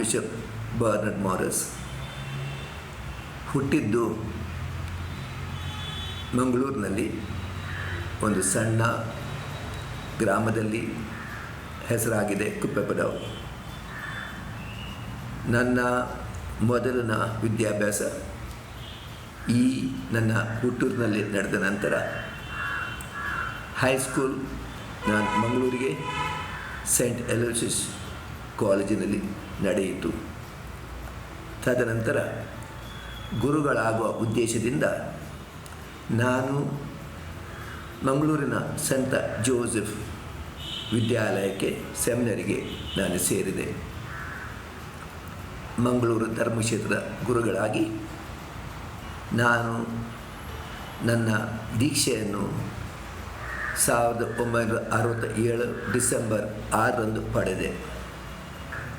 Bishop ಬರ್ನರ್ಡ್ ಮಾರಸ್ ಹುಟ್ಟಿದ್ದು ಮಂಗಳೂರಿನಲ್ಲಿ ಒಂದು ಸಣ್ಣ ಗ್ರಾಮದಲ್ಲಿ ಹೆಸರಾಗಿದೆ ಕುಪ್ಪೆಪದವು ನನ್ನ ಮೊದಲಿನ ವಿದ್ಯಾಭ್ಯಾಸ ಈ ನನ್ನ ಹುಟ್ಟೂರಿನಲ್ಲಿ ನಡೆದ ನಂತರ ಹೈಸ್ಕೂಲ್ ನಾನು ಮಂಗಳೂರಿಗೆ ಸೆಂಟ್ ಎಲೋಸಿಸ್ ಕಾಲೇಜಿನಲ್ಲಿ ನಡೆಯಿತು. ತದನಂತರ ಗುರುಗಳಾಗುವ ಉದ್ದೇಶದಿಂದ ನಾನು ಮಂಗಳೂರಿನ ಸಂತ ಜೋಸೆಫ್ ವಿದ್ಯಾಲಯಕ್ಕೆ ಸೆಮಿನರಿಗೆ ನಾನು ಸೇರಿದೆ. ಮಂಗಳೂರು ಧರ್ಮಕ್ಷೇತ್ರದ ಗುರುಗಳಾಗಿ ನಾನು ನನ್ನ ದೀಕ್ಷೆಯನ್ನು ಸಾವಿರದ ಒಂಬೈನೂರ ಅರವತ್ತ ಏಳು ಡಿಸೆಂಬರ್ ಆರರಂದು ಪಡೆದೆ.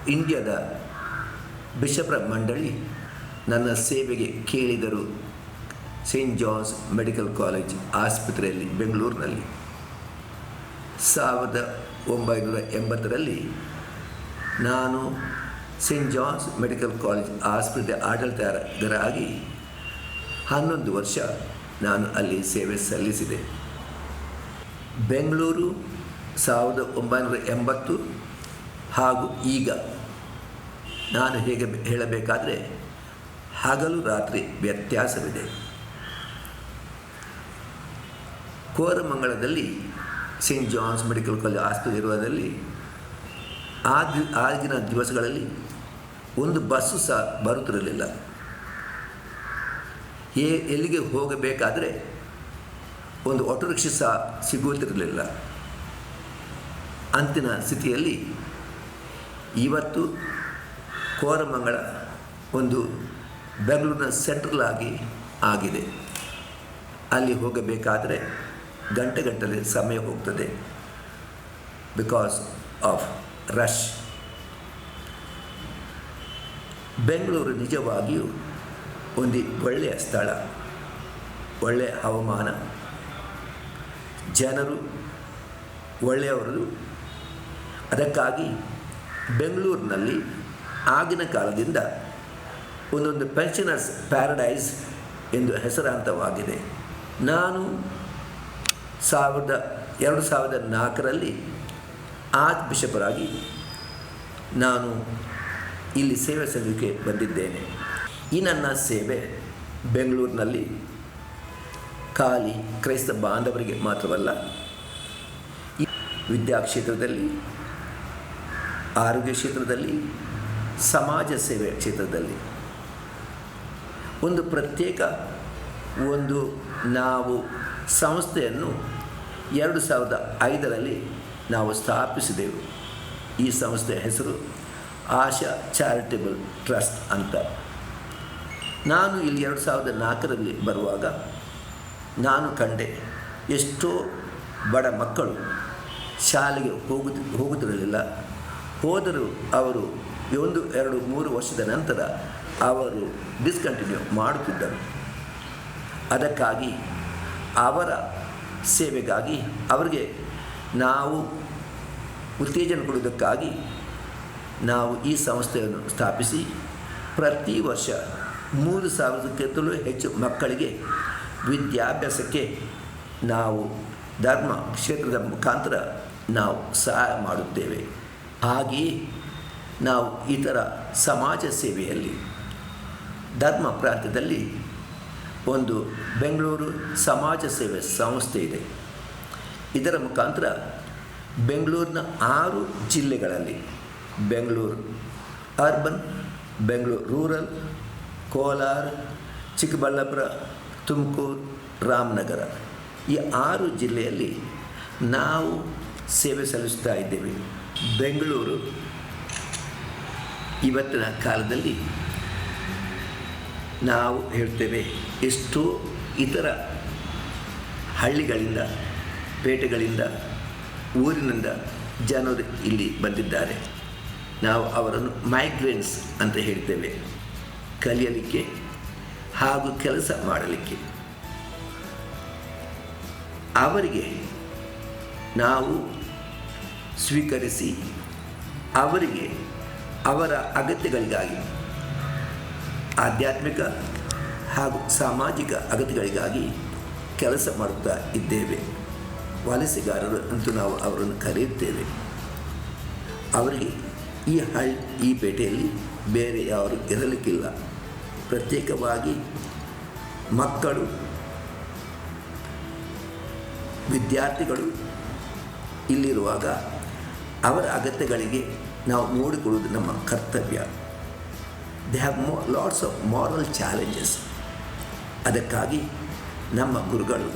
ಇಂಡಿಯಾದ ಬಿಷಪ್ರ ಮಂಡಳಿ ನನ್ನ ಸೇವೆಗೆ ಕೇಳಿದರು. ಸೇಂಟ್ ಜಾನ್ಸ್ ಮೆಡಿಕಲ್ ಕಾಲೇಜ್ ಆಸ್ಪತ್ರೆಯಲ್ಲಿ ಬೆಂಗಳೂರಿನಲ್ಲಿ. ಸಾವಿರದ ಒಂಬೈನೂರ ಎಂಬತ್ತರಲ್ಲಿ ನಾನು ಸೇಂಟ್ ಜಾನ್ಸ್ ಮೆಡಿಕಲ್ ಕಾಲೇಜ್ ಆಸ್ಪತ್ರೆ ಆಡಳಿತಗಾರರಾಗಿ ಹನ್ನೊಂದು ವರ್ಷ ನಾನು ಅಲ್ಲಿ ಸೇವೆ ಸಲ್ಲಿಸಿದೆ. ಬೆಂಗಳೂರು ಸಾವಿರದ ಒಂಬೈನೂರ ಎಂಬತ್ತು ಹಾಗೂ ಈಗ ನಾನು ಹೇಗೆ ಹೇಳಬೇಕಾದರೆ ಹಗಲು ರಾತ್ರಿ ವ್ಯತ್ಯಾಸವಿದೆ. ಕೋರಮಂಗಳದಲ್ಲಿ ಸೇಂಟ್ ಜಾನ್ಸ್ ಮೆಡಿಕಲ್ ಕಾಲೇಜ್ ಆಸ್ಪತ್ರೆ ಇರುವುದರಲ್ಲಿ ಆ ಆಗಿನ ದಿವಸಗಳಲ್ಲಿ ಒಂದು ಬಸ್ಸು ಸಹ ಬರುತ್ತಿರಲಿಲ್ಲ. ಏ ಎಲ್ಲಿಗೆ ಹೋಗಬೇಕಾದರೆ ಒಂದು ಆಟೋ ರಿಕ್ಷಾ ಸಹ ಸಿಗುತ್ತಿರಲಿಲ್ಲ. ಅಂತಿನ ಸ್ಥಿತಿಯಲ್ಲಿ ಇವತ್ತು ಕೋರಮಂಗಳ ಒಂದು ಬೆಂಗಳೂರಿನ ಸೆಂಟ್ರಲ್ ಆಗಿ ಆಗಿದೆ. ಅಲ್ಲಿ ಹೋಗಬೇಕಾದರೆ ಗಂಟೆ ಗಂಟಲೆ ಸಮಯ ಹೋಗ್ತದೆ. ಬಿಕಾಸ್ ಆಫ್ ರಶ್ ಬೆಂಗಳೂರು ನಿಜವಾಗಿಯೂ ಒಂದು ಒಳ್ಳೆಯ ಸ್ಥಳ, ಒಳ್ಳೆಯ ಹವಾಮಾನ. ಜನರು ಒಳ್ಳೆಯವರು ಅದಕ್ಕಾಗಿ ಬೆಂಗಳೂರಿನಲ್ಲಿ ಆಗಿನ ಕಾಲದಿಂದ ಒಂದೊಂದು ಪೆನ್ಷನರ್ಸ್ ಪ್ಯಾರಡೈಸ್ ಎಂದು ಹೆಸರಾಂತವಾಗಿದೆ. ನಾನು ಸಾವಿರದ, ಎರಡು ಸಾವಿರದ ನಾಲ್ಕರಲ್ಲಿ ಆರ್ಚ್ ಬಿಷಪರಾಗಿ ನಾನು ಇಲ್ಲಿ ಸೇವೆ ಸಲ್ಲಿಕೆ ಬಂದಿದ್ದೇನೆ. ಈ ನನ್ನ ಸೇವೆ ಬೆಂಗಳೂರಿನಲ್ಲಿ ಖಾಲಿ ಕ್ರೈಸ್ತ ಬಾಂಧವರಿಗೆ ಮಾತ್ರವಲ್ಲ ವಿದ್ಯಾಕ್ಷೇತ್ರದಲ್ಲಿ, ಆರೋಗ್ಯ ಕ್ಷೇತ್ರದಲ್ಲಿ ಸಮಾಜ ಸೇವೆ ಕ್ಷೇತ್ರದಲ್ಲಿ. ಒಂದು ಪ್ರತ್ಯೇಕ ಒಂದು ನಾವು ಸಂಸ್ಥೆಯನ್ನು ಎರಡು ಸಾವಿರದ ಐದರಲ್ಲಿ ನಾವು ಸ್ಥಾಪಿಸಿದೆವು. ಈ ಸಂಸ್ಥೆಯ ಹೆಸರು ಆಶಾ ಚಾರಿಟೇಬಲ್ ಟ್ರಸ್ಟ್ ಅಂತ. ನಾನು ಇಲ್ಲಿ ಎರಡು ಸಾವಿರದ ನಾಲ್ಕರಲ್ಲಿ ಬರುವಾಗ ನಾನು ಕಂಡೆ ಎಷ್ಟೋ ಬಡ ಮಕ್ಕಳು ಶಾಲೆಗೆ ಹೋಗುದು, ಹೋಗುತ್ತಿರಲಿಲ್ಲ. ಹೋದರೂ ಅವರು ಒಂದು, ಎರಡು, ಮೂರು ವರ್ಷದ ನಂತರ ಅವರು ಡಿಸ್ಕಂಟಿನ್ಯೂ ಮಾಡುತ್ತಿದ್ದರು. ಅದಕ್ಕಾಗಿ ಅವರ ಸೇವೆಗಾಗಿ ಅವರಿಗೆ ನಾವು ಉತ್ತೇಜನ ಕೊಡುವುದಕ್ಕಾಗಿ ನಾವು ಈ ಸಂಸ್ಥೆಯನ್ನು ಸ್ಥಾಪಿಸಿ ಪ್ರತಿ ವರ್ಷ ಮೂರು ಸಾವಿರಕ್ಕಿಂತಲೂ ಹೆಚ್ಚು ಮಕ್ಕಳಿಗೆ ವಿದ್ಯಾಭ್ಯಾಸಕ್ಕೆ ನಾವು ಧರ್ಮ ಕ್ಷೇತ್ರದ ಮುಖಾಂತರ ನಾವು ಸಹಾಯ ಮಾಡುತ್ತೇವೆ. ಹಾಗೆಯೇ ನಾವು ಇತರ ಸಮಾಜ ಸೇವೆಯಲ್ಲಿ, ಧರ್ಮ ಪ್ರಾಂತ್ಯದಲ್ಲಿ ಒಂದು ಬೆಂಗಳೂರು ಸಮಾಜ ಸೇವೆ ಸಂಸ್ಥೆ ಇದೆ. ಇದರ ಮುಖಾಂತರ ಬೆಂಗಳೂರಿನ ಆರು ಜಿಲ್ಲೆಗಳಲ್ಲಿ ಬೆಂಗಳೂರು ಅರ್ಬನ್, ಬೆಂಗಳೂರು ರೂರಲ್, ಕೋಲಾರ, ಚಿಕ್ಕಬಳ್ಳಾಪುರ, ತುಮಕೂರು, ರಾಮನಗರ ಈ ಆರು ಜಿಲ್ಲೆಯಲ್ಲಿ ನಾವು ಸೇವೆ ಸಲ್ಲಿಸ್ತಾ ಇದ್ದೇವೆ. ಬೆಂಗಳೂರು ಇವತ್ತಿನ ಕಾಲದಲ್ಲಿ ನಾವು ಹೇಳ್ತೇವೆ ಎಷ್ಟೋ ಇತರ ಹಳ್ಳಿಗಳಿಂದ, ಪೇಟೆಗಳಿಂದ, ಊರಿನಿಂದ ಜನರು ಇಲ್ಲಿ ಬಂದಿದ್ದಾರೆ. ನಾವು ಅವರನ್ನು ಮೈಗ್ರೆಂಟ್ಸ್ ಅಂತ ಹೇಳ್ತೇವೆ. ಕಲಿಯಲಿಕ್ಕೆ ಹಾಗೂ ಕೆಲಸ ಮಾಡಲಿಕ್ಕೆ. ಅವರಿಗೆ ನಾವು ಸ್ವೀಕರಿಸಿ ಅವರಿಗೆ ಅವರ ಅಗತ್ಯಗಳಿಗಾಗಿ, ಆಧ್ಯಾತ್ಮಿಕ ಹಾಗೂ ಸಾಮಾಜಿಕ ಅಗತ್ಯಗಳಿಗಾಗಿ ಕೆಲಸ ಮಾಡುತ್ತಾ ಇದ್ದೇವೆ. ವಲಸೆಗಾರರು ಅಂತೂ ನಾವು ಅವರನ್ನು ಕರೆಯುತ್ತೇವೆ. ಅವರಿಗೆ ಈ ಹಳ್ಳಿ ಈ ಪೇಟೆಯಲ್ಲಿ ಬೇರೆ ಯಾರು ಇರಲಿಕ್ಕಿಲ್ಲ. ಪ್ರತ್ಯೇಕವಾಗಿ ಮಕ್ಕಳು, ವಿದ್ಯಾರ್ಥಿಗಳು ಇಲ್ಲಿರುವಾಗ ಅವರ ಅಗತ್ಯಗಳಿಗೆ ನಾವು ನೋಡಿಕೊಳ್ಳುವುದು ನಮ್ಮ ಕರ್ತವ್ಯ. They have more lots of moral challenges ಅದಕ್ಕಾಗಿ ನಮ್ಮ ಗುರುಗಳು,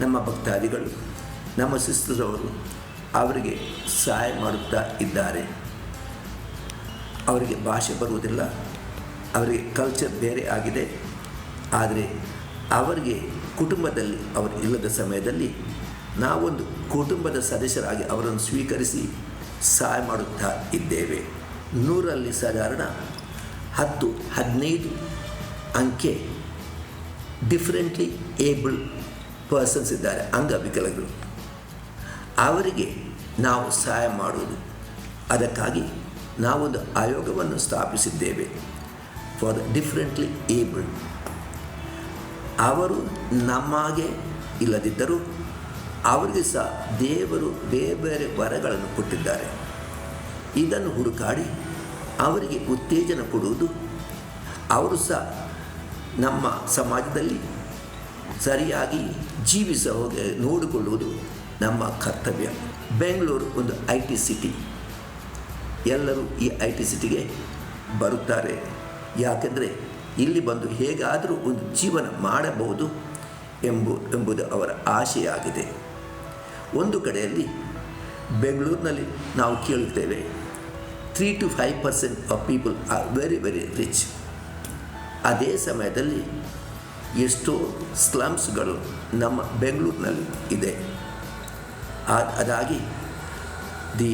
ನಮ್ಮ ಭಕ್ತಾದಿಗಳು, ನಮ್ಮ ಸಿಸ್ಟರ್ಸವರು ಅವರಿಗೆ ಸಹಾಯ ಮಾಡುತ್ತಾ ಇದ್ದಾರೆ. ಅವರಿಗೆ ಭಾಷೆ ಬರುವುದಿಲ್ಲ, ಅವರಿಗೆ ಕಲ್ಚರ್ ಬೇರೆ ಆಗಿದೆ. ಆದರೆ ಅವರಿಗೆ ಕುಟುಂಬದಲ್ಲಿ, ಅವರು ಇಲ್ಲದ ಸಮಯದಲ್ಲಿ ನಾವೊಂದು ಕುಟುಂಬದ ಸದಸ್ಯರಾಗಿ ಅವರನ್ನು ಸ್ವೀಕರಿಸಿ ಸಹಾಯ ಮಾಡುತ್ತಾ ಇದ್ದೇವೆ. ನೂರಲ್ಲಿ ಸಾಧಾರಣ ಹತ್ತು, ಹದಿನೈದು ಅಂಕೆ ಡಿಫ್ರೆಂಟ್ಲಿ ಏಬಲ್ ಪರ್ಸನ್ಸ್ ಇದ್ದಾರೆ, ಅಂಗವಿಕಲಗಳು. ಅವರಿಗೆ ನಾವು ಸಹಾಯ ಮಾಡುವುದು. ಅದಕ್ಕಾಗಿ ನಾವೊಂದು ಆಯೋಗವನ್ನು ಸ್ಥಾಪಿಸಿದ್ದೇವೆ. ಫಾರ್ ಡಿಫ್ರೆಂಟ್ಲಿ ಏಬಲ್ಡ್ ಅವರು ನಮಗೆ ಇಲ್ಲದಿದ್ದರೂ ಅವರಿಗೆ ಸಹ ದೇವರು ಬೇರೆ ಬೇರೆ ವರಗಳನ್ನು ಕೊಟ್ಟಿದ್ದಾರೆ. ಇದನ್ನು ಹುಡುಕಾಡಿ ಅವರಿಗೆ ಉತ್ತೇಜನ ಕೊಡುವುದು ಅವರು ಸಹ ನಮ್ಮ ಸಮಾಜದಲ್ಲಿ ಸರಿಯಾಗಿ ಜೀವಿಸ ಹೋಗಿ ನೋಡಿಕೊಳ್ಳುವುದು ನಮ್ಮ ಕರ್ತವ್ಯ. ಬೆಂಗಳೂರು ಒಂದು ಐ ಟಿ ಸಿಟಿ. ಎಲ್ಲರೂ ಈ ಐ ಟಿ ಸಿಟಿಗೆ ಬರುತ್ತಾರೆ. ಯಾಕೆಂದರೆ ಇಲ್ಲಿ ಬಂದು ಹೇಗಾದರೂ ಒಂದು ಜೀವನ ಮಾಡಬಹುದು ಎಂಬು, ಎಂಬುದು ಅವರ ಆಶೆ ಆಗಿದೆ ಒಂದು ಕಡೆಯಲ್ಲಿ ಬೆಂಗಳೂರಿನಲ್ಲಿ ನಾವು ಕೇಳುತ್ತೇವೆ three to five percent of people are very very rich ಅದೇ ಸಮಯದಲ್ಲಿ ಎಷ್ಟೋ ಸ್ಲಮ್ಸ್ಗಳು ನಮ್ಮ ಬೆಂಗಳೂರಿನಲ್ಲಿ ಇದೆ. ಅದಾಗಿ the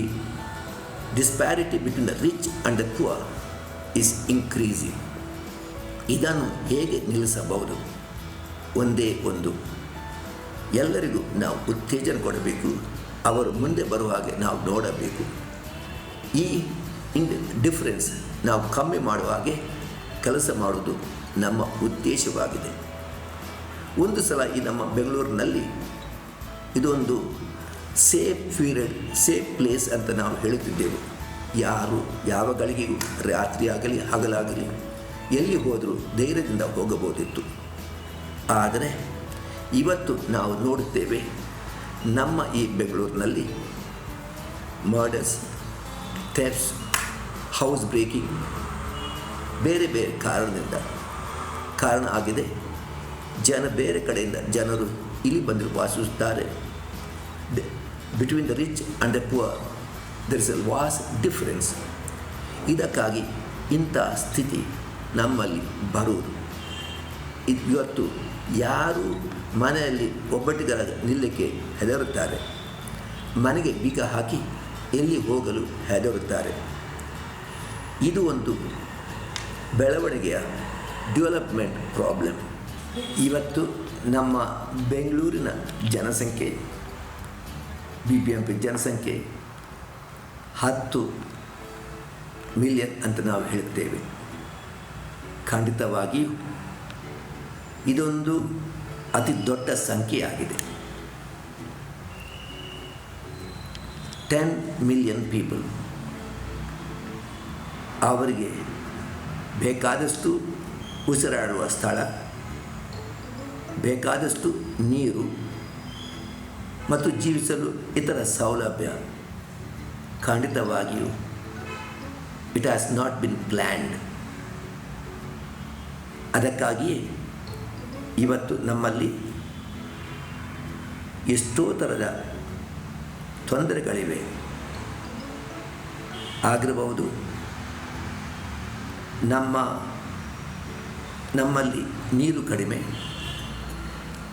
disparity between the rich and the poor is increasing ಇದನ್ನು ಹೇಗೆ ನಿಲ್ಲಿಸಬಹುದು? ಒಂದೇ ಒಂದು ಎಲ್ಲರಿಗೂ ನಾವು ಉತ್ತೇಜನ ಕೊಡಬೇಕು. ಅವರು ಮುಂದೆ ಬರುವ ಹಾಗೆ ನಾವು ನೋಡಬೇಕು. ಈ ಇನ್ ಡಿಫ್ರೆನ್ಸ್ ನಾವು ಕಮ್ಮಿ ಮಾಡುವ ಹಾಗೆ ಕೆಲಸ ಮಾಡುವುದು ನಮ್ಮ ಉದ್ದೇಶವಾಗಿದೆ. ಒಂದು ಸಲ ಈ ನಮ್ಮ ಬೆಂಗಳೂರಿನಲ್ಲಿ ಇದೊಂದು ಸೇಫ್ ಪೀರಿಯಡ್ ಸೇಫ್ ಪ್ಲೇಸ್ ಅಂತ ನಾವು ಹೇಳುತ್ತಿದ್ದೆವು. ಯಾರು ಯಾವ ಗಳಿಗೆಯೂ ರಾತ್ರಿ ಆಗಲಿ, ಹಗಲಾಗಲಿ ಎಲ್ಲಿ ಹೋದರೂ ಧೈರ್ಯದಿಂದ ಹೋಗಬಹುದಿತ್ತು. ಆದರೆ ಇವತ್ತು ನಾವು ನೋಡುತ್ತೇವೆ ನಮ್ಮ ಈ ಬೆಂಗಳೂರಿನಲ್ಲಿ ಮರ್ಡರ್ಸ್ ಥೆಪ್ಸ್ ಹೌಸ್ ಬ್ರೇಕಿಂಗ್ ಬೇರೆ ಬೇರೆ ಕಾರಣದಿಂದ ಕಾರಣ ಆಗಿದೆ. ಜನ ಬೇರೆ ಕಡೆಯಿಂದ ಜನರು ಇಲ್ಲಿ ಬಂದು ವಾಸಿಸುತ್ತಾರೆ. Between the rich and the poor there is a vast difference ಇದಕ್ಕಾಗಿ ಇಂಥ ಸ್ಥಿತಿ ನಮ್ಮಲ್ಲಿ ಬರುವುದು. ಇವತ್ತು ಯಾರು ಮನೆಯಲ್ಲಿ ಒಬ್ಬಟ್ಟಿಗರ ನಿಲ್ಲಕ್ಕೆ ಹೆದರುತ್ತಾರೆ. ಮನೆಗೆ ಬೀಗ ಹಾಕಿ ಎಲ್ಲಿ ಹೋಗಲು ಹೆದರುತ್ತಾರೆ. ಇದು ಒಂದು ಬೆಳವಣಿಗೆಯ ಡೆವಲಪ್ಮೆಂಟ್ ಪ್ರಾಬ್ಲಮ್. ಇವತ್ತು ನಮ್ಮ ಬೆಂಗಳೂರಿನ ಜನಸಂಖ್ಯೆ ಬಿ ಬಿ ಎಂ ಪಿ ಜನಸಂಖ್ಯೆ ಹತ್ತು ಮಿಲಿಯನ್ ಅಂತ ನಾವು ಹೇಳುತ್ತೇವೆ. ಖಂಡಿತವಾಗಿಯೂ ಇದೊಂದು ಅತಿ ದೊಡ್ಡ ಸಂಖ್ಯೆಯಾಗಿದೆ. ಟೆನ್ ಮಿಲಿಯನ್ ಪೀಪಲ್ ಅವರಿಗೆ ಬೇಕಾದಷ್ಟು ಉಸಿರಾಡುವ ಸ್ಥಳ, ಬೇಕಾದಷ್ಟು ನೀರು ಮತ್ತು ಜೀವಿಸಲು ಇತರ ಸೌಲಭ್ಯ ಖಂಡಿತವಾಗಿಯೂ it has not been planned ಅದಕ್ಕಾಗಿಯೇ ಇವತ್ತು ನಮ್ಮಲ್ಲಿ ಎಷ್ಟೋ ಥರದ ತೊಂದರೆಗಳಿವೆ. ಆಗಿರಬಹುದು. ನಮ್ಮ, ನಮ್ಮಲ್ಲಿ ನೀರು ಕಡಿಮೆ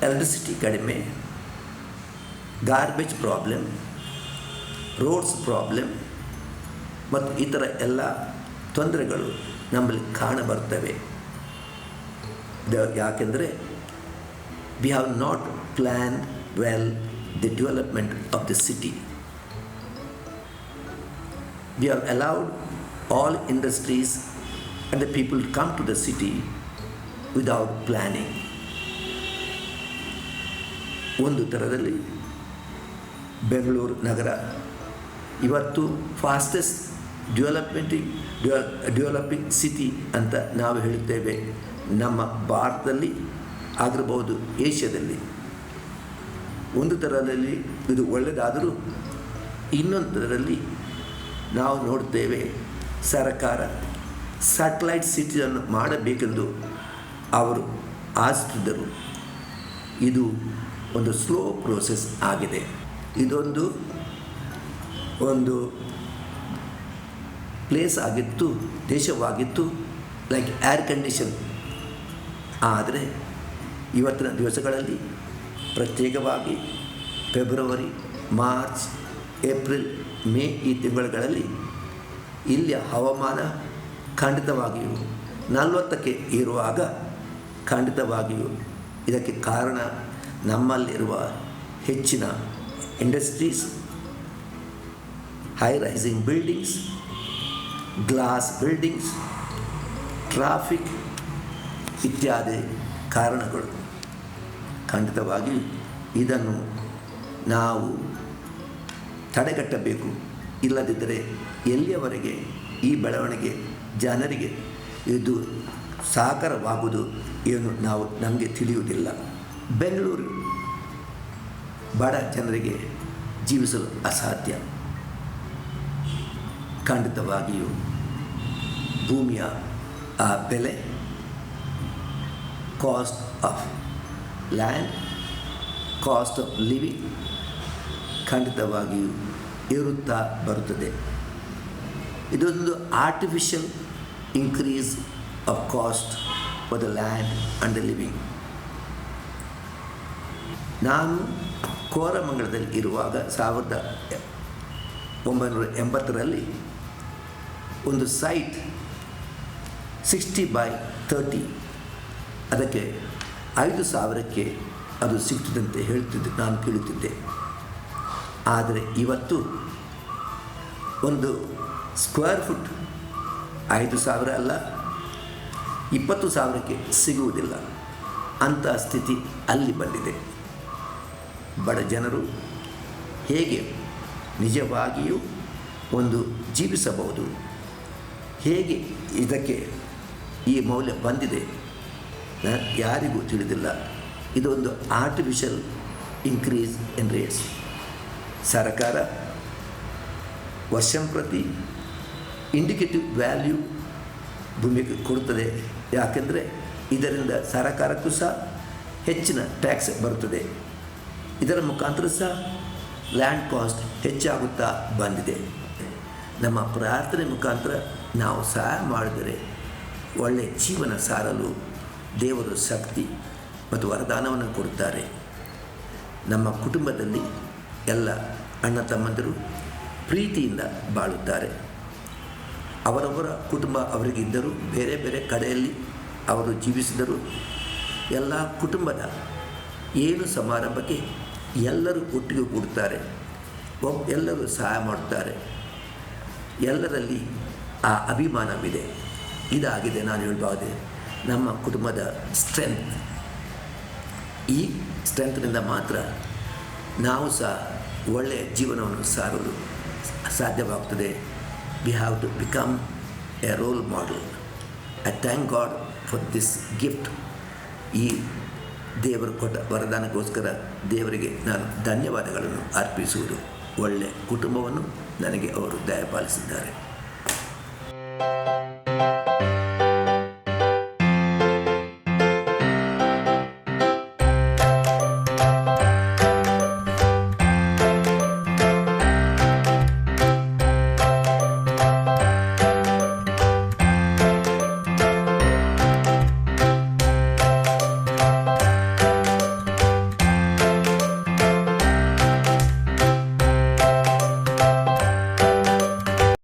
ಎಲೆಕ್ಟ್ರಿಸಿಟಿ ಕಡಿಮೆ ಗಾರ್ಬೇಜ್ ಪ್ರಾಬ್ಲಮ್ ರೋಡ್ಸ್ ಪ್ರಾಬ್ಲಮ್ ಮತ್ತು ಇತರ ಎಲ್ಲ ತೊಂದರೆಗಳು ನಮ್ಮಲ್ಲಿ ಕಾಣಬರ್ತವೆ ಯಾಕೆಂದರೆ We have not plan well the development of the city we have allowed all industries and the people come to the city without planning. ಒಂದು ಥರದಲ್ಲಿ ಬೆಂಗಳೂರು ನಗರ ಇವತ್ತು ಫಾಸ್ಟೆಸ್ಟ್ ಡೆವಲಪ್ಮೆಂಟಿಂಗ್ ಡೆವಲಪಿಂಗ್ ಸಿಟಿ ಅಂತ ನಾವು ಹೇಳುತ್ತೇವೆ ನಮ್ಮ ಭಾರತದಲ್ಲಿ ಆಗಿರಬಹುದು ಏಷ್ಯಾದಲ್ಲಿ. ಒಂದು ಥರದಲ್ಲಿ ಇದು ಒಳ್ಳೆಯದಾದರೂ ಇನ್ನೊಂದರಲ್ಲಿ ನಾವು ನೋಡ್ತೇವೆ ಸರ್ಕಾರ ಸ್ಯಾಟಲೈಟ್ ಸಿಟಿಯನ್ನು ಮಾಡಬೇಕೆಂದು ಅವರು ಆಶಿಸಿದರು ಇದು ಒಂದು ಸ್ಲೋ ಪ್ರೋಸೆಸ್ ಆಗಿದೆ. ಇದೊಂದು ಒಂದು ಪ್ಲೇಸ್ ಆಗಿತ್ತು, ದೇಶವಾಗಿತ್ತು, ಲೈಕ್ ಏರ್ ಕಂಡೀಷನ್. ಆದರೆ ಇವತ್ತಿನ ದಿವಸಗಳಲ್ಲಿ ಪ್ರತ್ಯೇಕವಾಗಿ ಫೆಬ್ರವರಿ, ಮಾರ್ಚ್, ಏಪ್ರಿಲ್, ಮೇ ಈ ತಿಂಗಳುಗಳಲ್ಲಿ ಇಲ್ಲಿಯ ಹವಾಮಾನ ಖಂಡಿತವಾಗಿಯೂ ನಲವತ್ತಕ್ಕೆ ಇರುವಾಗ ಖಂಡಿತವಾಗಿಯೂ ಇದಕ್ಕೆ ಕಾರಣ ನಮ್ಮಲ್ಲಿರುವ ಹೆಚ್ಚಿನ industries high rising buildings glass buildings traffic ಇತ್ಯಾದಿ ಕಾರಣಗಳು. ಖಂಡಿತವಾಗಿ ಇದನ್ನು ನಾವು ತಡೆಗಟ್ಟಬೇಕು. ಇಲ್ಲದಿದ್ದರೆ ಎಲ್ಲಿಯವರೆಗೆ ಈ ಬೆಳವಣಿಗೆ ಜನರಿಗೆ ಇದು ಸಾಕಾರವಾಗುವುದು ಏನು ನಾವು ನಮಗೆ ತಿಳಿಯುವುದಿಲ್ಲ. ಬೆಂಗಳೂರು ಬಡ ಜನರಿಗೆ ಜೀವಿಸಲು ಅಸಾಧ್ಯ. ಖಂಡಿತವಾಗಿಯೂ ಭೂಮಿಯ ಆ ಬೆಲೆ cost of land cost of living ಖಂಡಿತವಾಗಿಯೂ ಏರುತ್ತಾ ಬರುತ್ತದೆ. ಇದೊಂದು artificial increase of cost for the land and the living ನಾನು ಕೋರಮಂಗಲದಲ್ಲಿ ಇರುವಾಗ ಸಾವಿರದ ಒಂಬೈನೂರ ಎಂಬತ್ತರಲ್ಲಿ ಒಂದು ಸೈಟ್ ಸಿಕ್ಸ್ಟಿ ಬೈ ತರ್ಟಿ ಅದಕ್ಕೆ ಐದು ಸಾವಿರಕ್ಕೆ ಅದು ಸಿಗ್ತದಂತೆ ಹೇಳ್ತಿದ್ದೆ ನಾನು ಕೇಳುತ್ತಿದ್ದೆ. ಆದರೆ ಇವತ್ತು ಒಂದು ಸ್ಕ್ವೇರ್ ಫುಟ್ ಐದು ಸಾವಿರ ಅಲ್ಲ, ಇಪ್ಪತ್ತು ಸಾವಿರಕ್ಕೆ ಸಿಗುವುದಿಲ್ಲ. ಅಂಥ ಸ್ಥಿತಿ ಅಲ್ಲಿ ಬಂದಿದೆ. ಬಡ ಜನರು ಹೇಗೆ ನಿಜವಾಗಿಯೂ ಒಂದು ಜೀವಿಸಬಹುದು? ಹೇಗೆ ಇದಕ್ಕೆ ಈ ಮೌಲ್ಯ ಬಂದಿದೆ? ಯಾರಿಗೂ ತಿಳಿದಿಲ್ಲ. ಇದೊಂದು ಆರ್ಟಿಫಿಷಿಯಲ್ ಇನ್ಕ್ರೀಸ್ ಇನ್ ರೇಟ್ಸ್ ಸರ್ಕಾರ ವರ್ಷಂಪ್ರತಿ ಇಂಡಿಕೇಟಿವ್ ವ್ಯಾಲ್ಯೂ ಭೂಮಿಗೆ ಕೊಡುತ್ತದೆ. ಯಾಕೆಂದರೆ ಇದರಿಂದ ಸರಕಾರಕ್ಕೂ ಸಹ ಹೆಚ್ಚಿನ ಟ್ಯಾಕ್ಸ್ ಬರುತ್ತದೆ. ಇದರ ಮುಖಾಂತರ ಸಹ ಲ್ಯಾಂಡ್ ಕಾಸ್ಟ್ ಹೆಚ್ಚಾಗುತ್ತಾ ಬಂದಿದೆ. ನಮ್ಮ ಪ್ರಾರ್ಥನೆ ಮುಖಾಂತರ ನಾವು ಸಹಾಯ ಮಾಡಿದರೆ ಒಳ್ಳೆಯ ಜೀವನ ಸಾರಲು ದೇವರು ಶಕ್ತಿ ಮತ್ತು ವರದಾನವನ್ನು ಕೊಡುತ್ತಾರೆ. ನಮ್ಮ ಕುಟುಂಬದಲ್ಲಿ ಎಲ್ಲ ಅಣ್ಣ ತಮ್ಮಂದಿರು ಪ್ರೀತಿಯಿಂದ ಬಾಳುತ್ತಾರೆ. ಅವರವರ ಕುಟುಂಬ ಅವರಿಗಿದ್ದರೂ ಬೇರೆ ಬೇರೆ ಕಡೆಯಲ್ಲಿ ಅವರು ಜೀವಿಸಿದರು ಎಲ್ಲ ಕುಟುಂಬದ ಏನು ಸಮಾರಂಭಕ್ಕೆ ಎಲ್ಲರೂ ಒಟ್ಟಿಗೆ ಕೂಡುತ್ತಾರೆ. ಒಬ್ಬ ಎಲ್ಲರೂ ಸಹಾಯ ಮಾಡುತ್ತಾರೆ. ಎಲ್ಲರಲ್ಲಿ ಆ ಅಭಿಮಾನವಿದೆ. ಇದಾಗಿದೆ ನಾನು ಹೇಳ್ಬೋದು ನಮ್ಮ ಕುಟುಂಬದ ಸ್ಟ್ರೆಂತ್ ಈ ಸ್ಟ್ರೆಂತ್ನಿಂದ ಮಾತ್ರ ನಾವು ಸಹ ಒಳ್ಳೆಯ ಜೀವನವನ್ನು ಸಾರಲು ಸಾಧ್ಯವಾಗ್ತದೆ. We have to become a role model I thank God for this gift ಈ ದೇವರು ಕೊಟ್ಟ ವರದಾನಕ್ಕೋಸ್ಕರ ದೇವರಿಗೆ ನಾನು ಧನ್ಯವಾದಗಳನ್ನು ಅರ್ಪಿಸುವುದು. ಒಳ್ಳೆಯ ಕುಟುಂಬವನ್ನು ನನಗೆ ಅವರು ದಯಪಾಲಿಸಿದ್ದಾರೆ.